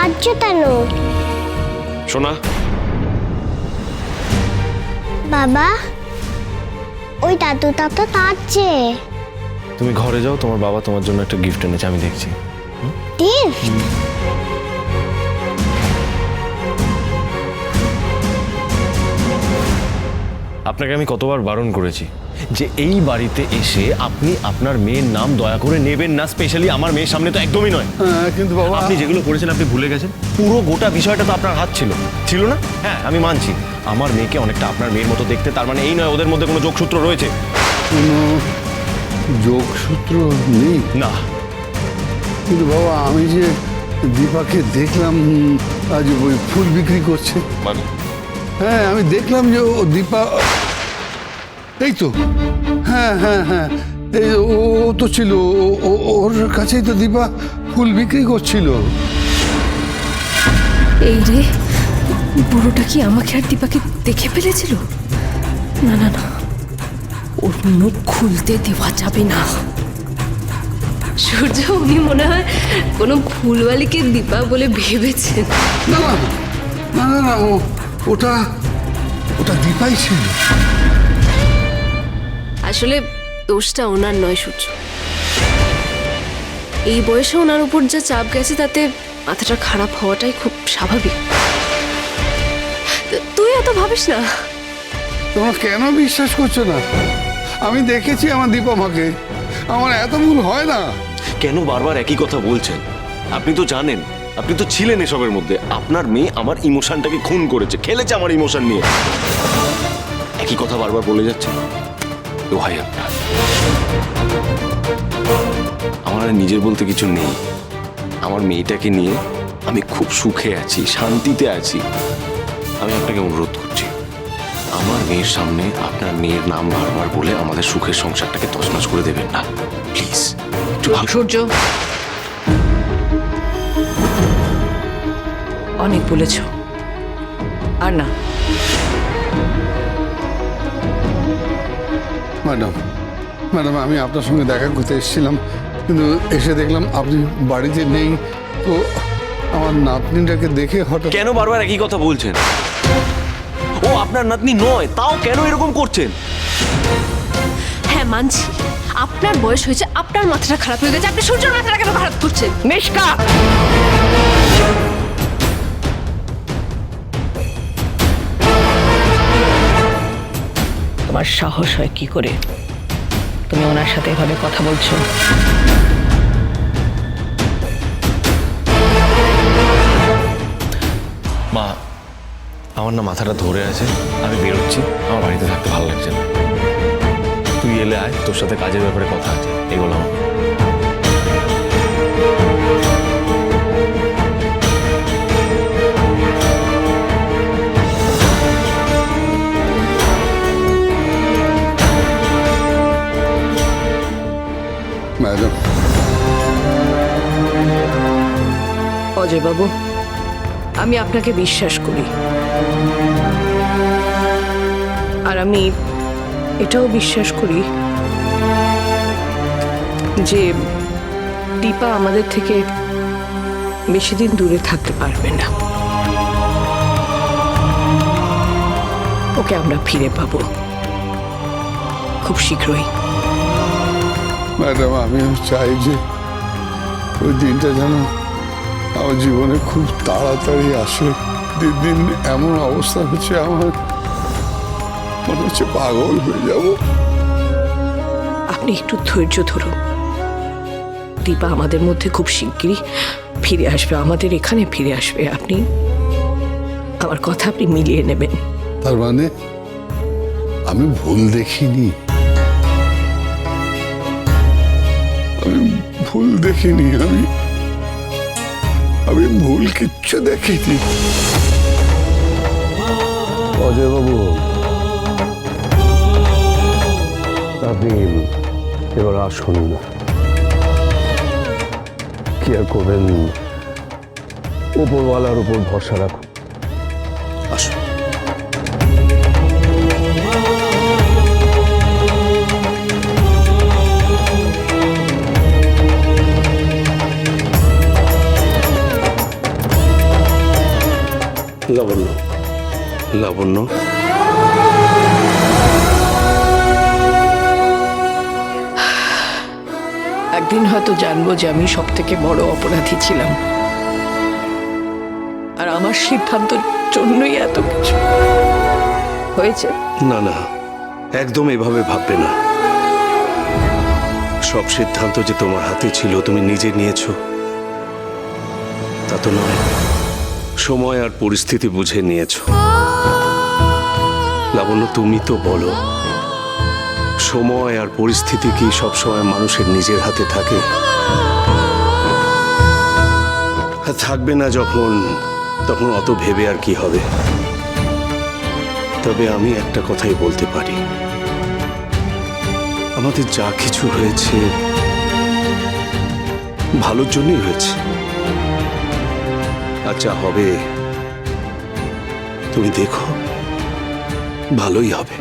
কাঁদছো কেন? সোনা। বাবা ওই দাদুটা তো কাঁদছে। তুমি ঘরে যাও তোমার বাবা তোমার জন্য একটা গিফট এনেছে আমি দেখছি। গিফট আপনাকে আমি কতবার বারণ করেছি। যে এই বাড়িতে এসে আপনি আপনার মেয়ের নাম দয়া করে নেবেন না স্পেশালি আমার মেয়ের সামনে তো একদমই নয়। হ্যাঁ, কিন্তু বাবা আপনি যেগুলো করেছেন আপনি ভুলে গেছেন? পুরো গোটা বিষয়টা তো আপনার হাত ছিল। ছিল না? হ্যাঁ আমি মানছি। আমার মেয়েকে অনেকটা আপনার মেয়ের মতো দেখতে তার মানে এই নয় ওদের মধ্যে কোনো যোগসূত্র রয়েছে। কোনো যোগসূত্র নেই? না। কিন্তু বাবা আমি যে দীপাকে দেখলাম আজ ওই ফুল বিক্রি করছে। মানে? হ্যাঁ আমি দেখলাম যে ও দীপা এই তো। হ্যাঁ হ্যাঁ হ্যাঁ। এই ও তো ছিল। ওর কাছেই তো দীপা ফুল বিক্রি করছিল। এই রে বুড়োটা কি আমাকে আর দীপাকে দেখে ফেলেছিল? না না না। ওর মুখ খুলতে দেওয়া যাবে না। সূর্য উনি মনে হয় কোনো ফুলওয়ালিকে দীপা বলে ভেবেছেন। না না না ওটা ওটা দীপাই ছিল। আসলে দোষটা ওনার নয় সূর্য। এই বয়সে ওনার উপর যা চাপ গেছে তাতে মাথাটা খারাপ হওয়াটাই খুব স্বাভাবিক। তুই এত ভাবিস না। তোমরা কেন বিশ্বাস করছ না? আমি দেখেছি আমার দীপা মাকে আমার এত ভুল হয় না। কেন বারবার একই কথা বলছেন? আপনি তো জানেন আপনি তো ছিলেন এসবের মধ্যে। আপনার মেয়ে আমার ইমোশনটাকে খুন করেছে খেলেছে আমার ইমোশন নিয়ে। একই কথা বারবার বলে যাচ্ছে দোহাই আপনার। আমার আর নিজের বলতে কিছু নেই। আমার মেয়েটাকে নিয়ে আমি খুব সুখে আছি, শান্তিতে আছি। আমি আপনাকে অনুরোধ করছি, আমার মেয়ের সামনে আপনার মেয়ের নাম বারবার বলে আমাদের সুখের সংসারটাকে তছনছ করে দেবেন না। প্লিজ, একটু সূর্য। অনেক বলেছ। আর না। ম্যাডাম ম্যাডাম আমি আপনার সঙ্গে দেখা করতে এসেছিলাম কিন্তু এসে দেখলাম আপনি বাড়িতে নেই তো আমার নাতনিটাকে দেখে হঠাৎ কেন বারবার একই কথা বলছেন? ও আপনার নাতনি নয় তাও কেন এরকম করছেন? হ্যাঁ মানছি। আপনার বয়স হয়েছে আপনার মাথাটা খারাপ হয়ে গেছে আপনি সূর্যের মাথাটা কেন খারাপ করছেন? মেশকা! তোমার সাহস হয় কি করে? তুমি ওনার সাথে এভাবে কথা বলছো। মা, আমার না মাথাটা ধরে আছে। আমি বেরোচ্ছি। আমার বাড়িতে থাকতে ভালো লাগছে না। তুই এলে আয়, তোর সাথে কাজের ব্যাপারে কথা আছে। এগুলো আমার ম্যাডাম অজয় বাবু আমি আপনাকে বিশ্বাস করি। আর আমি এটাও বিশ্বাস করি যে দীপা আমাদের থেকে বেশি দিন দূরে থাকতে পারবে না। ওকে আমরা ফিরে পাবো। খুব শীঘ্রই। ম্যাডাম আমিও চাই যে ওই দিনটা যেন আমার জীবনে খুব তাড়াতাড়ি আসে। দিন দিন এমন অবস্থা হচ্ছে আমার মনে হচ্ছে পাগল হয়ে যাব। আপনি একটু ধৈর্য ধরুন। দীপা আমাদের মধ্যে খুব শিগগিরই ফিরে আসবে আমাদের এখানে ফিরে আসবে। আপনি আমার কথা আপনি মিলিয়ে নেবেন। তার মানে আমি ভুল দেখিনি? আমি ভুল দেখিনি আমি আমি ভুল কিচ্ছু দেখিনি। অজয়বাবু আপনি এবার আসুন। কি আর করবেন? ওপরওয়ালার উপর ভরসা রাখুন। আসুন। লাবণ্য। লাবণ্য? একদিন হয়তো জানব যে আমি সব থেকে বড় অপরাধী ছিলাম। আর আমার সিদ্ধান্তের জন্যই এত কিছু। হয়েছে? না না একদম এভাবে ভাববে না। সব সিদ্ধান্ত যে তোমার হাতে ছিল তুমি নিজে নিয়েছো। তা তো নয়। সময় আর পরিস্থিতি বুঝে নিয়েছো। লাবণ্য, তুমি তো বলো, সময় আর পরিস্থিতি কি সবসময় মানুষের নিজের হাতে থাকে? থাকবে না যখন, তখন অত ভেবে আর কি হবে? তবে আমি একটা কথাই বলতে পারি। আমাদের যা কিছু হয়েছে, ভালোর জন্যই হয়েছে। আর হবে, তুমি দেখো, ভালোই হবে।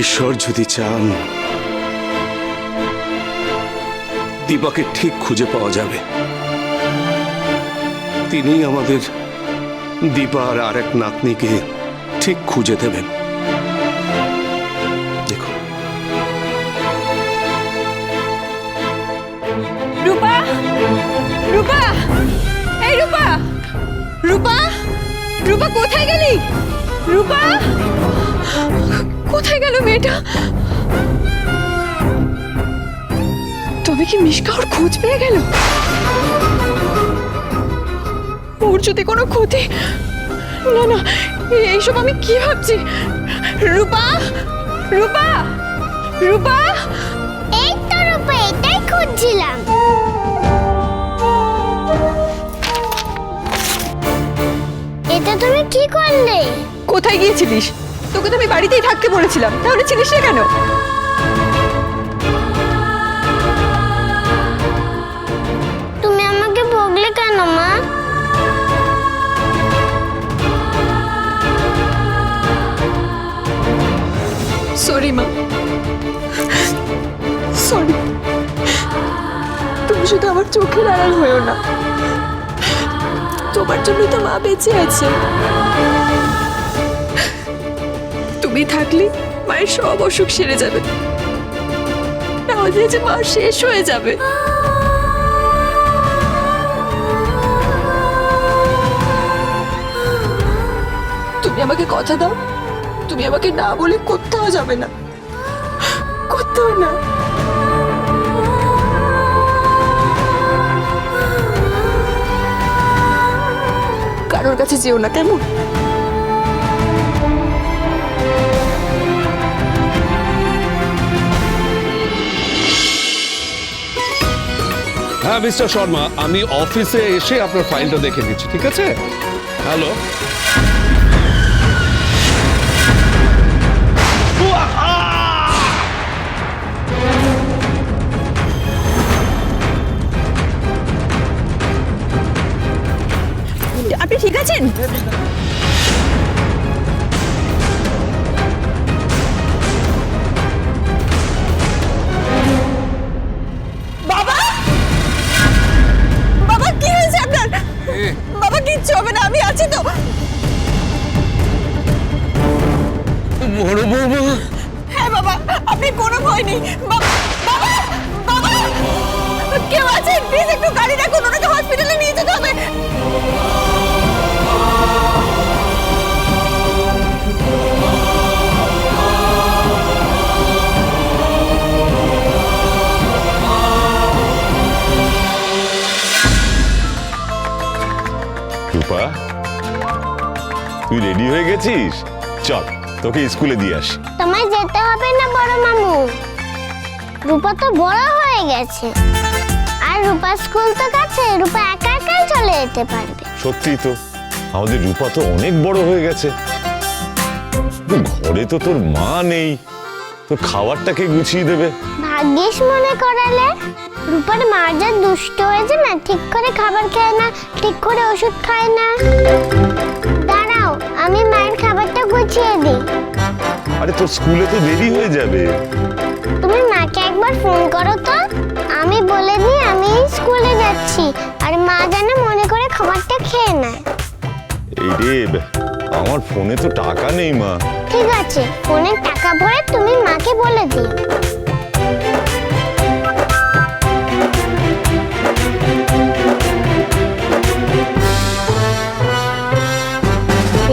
ঈশ্বর যদি চান, দীপাকে ঠিক খুঁজে পাওয়া যাবে। তিনি আমাদের দীপা আর এক নাতনিকে ঠিক খুঁজে দেবেন। দেখো। রূপা রূপা! কোথায় গেলি? রূপা? কোথায় গেল মেয়েটা? তবে কি মিশকা ওর খোঁজ পেয়ে গেল? ওর যদি কোনো ক্ষতি? না না এইসব আমি কি ভাবছি? রূপা? রূপা? রূপা? এই তো রূপা, এটাই খুঁজছিলাম। কি করলে? কোথায় গিয়েছিলিস? তোকে তো আমি বাড়িতেই থাকতে বলেছিলাম। তাহলে ছিলিস না কেন? তুমি আমাকে বকলে কেন মা? সরি মা। সরি তুমি শুধু আমার চোখের আড়াল হয়েও না। তোমার জন্য তো মা বেঁচে আছে। তুমি থাকলে মায়ের সব অসুখ সেরে যাবে। না হলে যে মা শেষ হয়ে যাবে। তুমি আমাকে কথা দাও। তুমি আমাকে না বলে কোথাও যাবে না। কোথাও না। কারোর কাছে যেও না কেমন? হ্যাঁ মিস্টার শর্মা আমি অফিসে এসে আপনার ফাইলটা দেখে দিচ্ছি ঠিক আছে? হ্যালো? আছেন বাবা! বাবা কি হয়েছে আপনার? বাবা কিচ্ছু হবে না আমি আছি তো। বড় বৌমা। হ্যাঁ বাবা আপনি কোনো ভয় নেই। বাবা বাবা বাবা! কেউ আছে প্লিজ একটু গাড়ি রাখুন ওনাকে হসপিটালে নিয়ে যেতে হবে। রূপা তুই রেডি হয়ে গেছিস? চল তোকে স্কুলে দিয়ে আসি। তোমায় যেতে হবে না বড় মামু। রূপা তো বড় হয়ে গেছে। আর রূপা স্কুল তো কাছে রূপা একা একাই চলে যেতে পারবে। সত্যি তো আমাদের রূপা তো অনেক বড় হয়ে গেছে। ঘরে তো তোর মা নেই তোর খাবারটাকে গুছিয়ে দেবে। ভাগ্যিস মনে করালে রূপার মা যা দুষ্ট হয়েছে না ঠিক করে খাবার খায় না ঠিক করে ওষুধ খায় না। দাঁড়াও আমি মায়ের খাবারটা গুছিয়ে দিই। আরে তোর স্কুলে তো দেরি হয়ে যাবে। তুমি মাকে একবার ফোন করো তো। আমি বলে দিই আমি স্কুলে যাচ্ছি। আর মা যেন মনে করে খাবারটা খেয়ে নেয়। এই রে আমার ফোনে তো টাকা নেই মা। ঠিক আছে ফোনে টাকা ভরে তুমি মাকে বলে দিও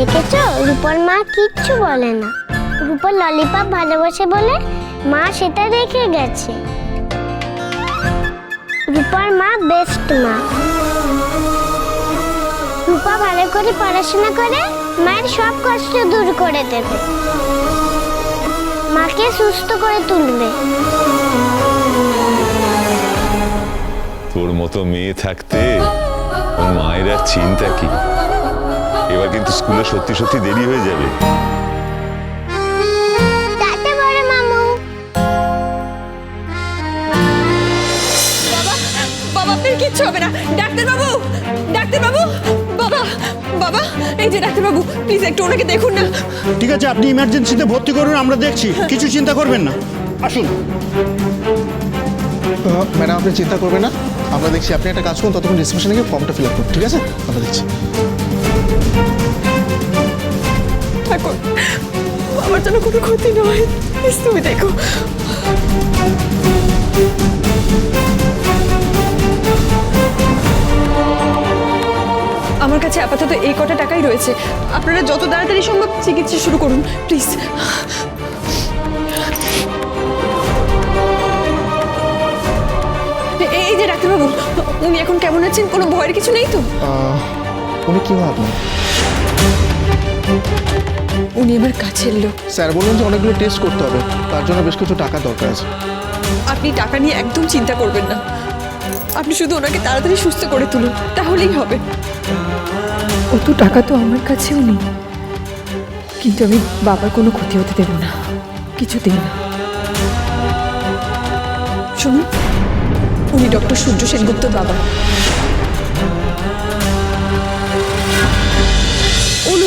দেখেছ? রূপার মা কিচ্ছু বলে না। রূপার ললিপপ ভালোবাসে বলে মা সেটা রেখে গেছে। রূপার মা বেস্ট মা। রূপা ভালো করে পড়াশোনা করে মায়ের সব কষ্ট দূর করে দেবে। মাকে সুস্থ করে তুলবে। তোর মতো মেয়ে থাকতে মায়ের চিন্তা কি? এবার কিন্তু স্কুলে সত্যি সত্যি দেরি হয়ে যাবে। কিচ্ছু হবে না। ডাক্তার বাবু ডাক্তার বাবু বাবা বাবা এই যে ডাক্তার বাবু প্লিজ একটু ওনাকে দেখুন না। ঠিক আছে আপনি ইমার্জেন্সিতে ভর্তি করুন আমরা দেখছি। কিছু চিন্তা করবেন না। আসুন। ম্যাডাম আপনি চিন্তা করবেন না। আমরা দেখছি আপনি একটা কাজ করুন ততক্ষণ রিসেপশনে গিয়ে ফর্মটা ফিল আপ করুন। ঠিক আছে? আমরা দেখছি। ঠাকুর, আমার যেন কোনো ক্ষতি নয়। তুমি দেখো। আমার কাছে আপাতত এই কটা টাকাই রয়েছে। আপনারা যত তাড়াতাড়ি সম্ভব চিকিৎসা শুরু করুন, প্লিজ। এই যে ডাক্তারবাবু, উনি এখন কেমন আছেন? কোনো ভয়ের কিছু নেই তো? উনি কি হয় আপনার উনি আমার কাছের লোক। স্যার বললেন যে অনেকগুলো টেস্ট করতে হবে। তার জন্য বেশ কিছু টাকা দরকার আছে। আপনি টাকা নিয়ে একদম চিন্তা করবেন না। আপনি শুধু ওনাকে তাড়াতাড়ি সুস্থ করে তুলুন তাহলেই হবে। অত টাকা তো আমার কাছেও নেই। কিন্তু আমি বাবার কোনো ক্ষতি হতে দেব না। কিছুতেই না। শুনুন উনি ডক্টর সূর্য সেনগুপ্তর বাবা।